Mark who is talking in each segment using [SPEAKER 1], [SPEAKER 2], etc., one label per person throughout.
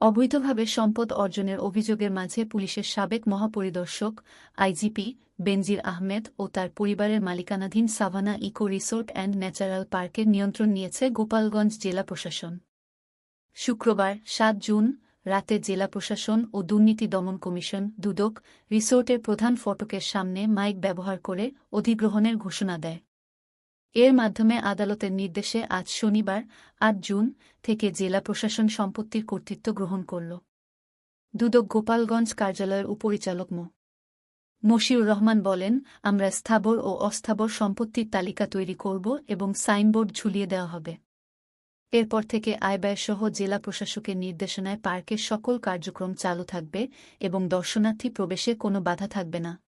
[SPEAKER 1] অবৈধভাবে সম্পদ অর্জনের অভিযোগের মাঝে পুলিশের সাবেক মহাপরিদর্শক, আইজিপি বেনজির আহমেদ ও তার পরিবারের মালিকানাধীন Savannah eco resort and natural পার্কের নিয়ন্ত্রণ নিয়েছে গোপালগঞ্জ জেলা প্রশাসন। শুক্রবার, সাত জুন, রাতে জেলা প্রশাসন ও দুর্নীতি দমন কমিশন দুদক রিসোর্টের প্রধান ফটকের সামনে মাইক ব্যবহার করে অধিগ্রহণের ঘোষণা দেয়। এর মাধ্যমে আদালতের নির্দেশে আজ শনিবার, আট জুন থেকে জেলা প্রশাসন সম্পত্তির কর্তৃত্ব গ্রহণ করল। দুদক গোপালগঞ্জ কার্যালয়ের উপরিচালক মো। মশিউর রহমান বলেন, আমরা স্থাবর ও অস্থাবর সম্পত্তির তালিকা তৈরি করব এবং সাইনবোর্ড ঝুলিয়ে দেওয়া হবে। এরপর থেকে আয় আয়ব্যয়সহ জেলা প্রশাসকের নির্দেশনায় পার্কের সকল কার্যক্রম চালু থাকবে এবং দর্শনার্থী প্রবেশে কোনো বাধা থাকবে না।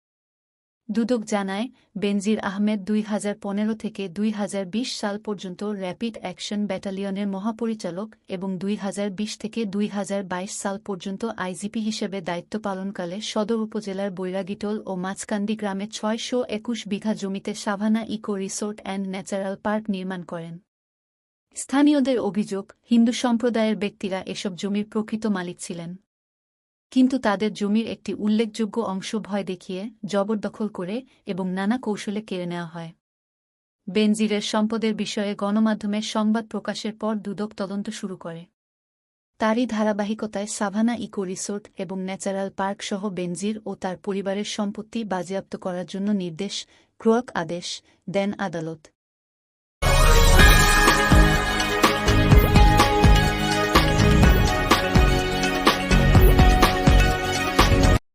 [SPEAKER 1] দুদক জানায়, বেনজির আহমেদ দুই হাজার পনেরো থেকে দুই হাজার বিশ সাল পর্যন্ত র্যাপিড অ্যাকশন ব্যাটালিয়নের মহাপরিচালক এবং দুই হাজার বিশ থেকে দুই হাজার বাইশ সাল পর্যন্ত আইজিপি হিসেবে দায়িত্ব পালনকালে সদর উপজেলার বৈরাগীটোল ও মাছকান্দি গ্রামে ছয়শো একুশ বিঘা জমিতে Savannah eco resort and natural park নির্মাণ করেন। স্থানীয়দের অভিযোগ, হিন্দু সম্প্রদায়ের ব্যক্তিরা এসব জমির প্রকৃত মালিক ছিলেন। কিন্তু তাদের জমির একটি উল্লেখযোগ্য অংশ ভয় দেখিয়ে জবরদখল করে এবং নানা কৌশলে কেড়ে নেওয়া হয়। বেনজিরের সম্পদের বিষয়ে গণমাধ্যমের সংবাদ প্রকাশের পর দুদক তদন্ত শুরু করে। তারই ধারাবাহিকতায় সাভানা ইকো রিসোর্ট এবং ন্যাচারাল পার্ক সহ বেনজির ও তার পরিবারের সম্পত্তি বাজেয়াপ্ত করার জন্য নির্দেশ, ক্রোয়াক আদেশ, দেন আদালত।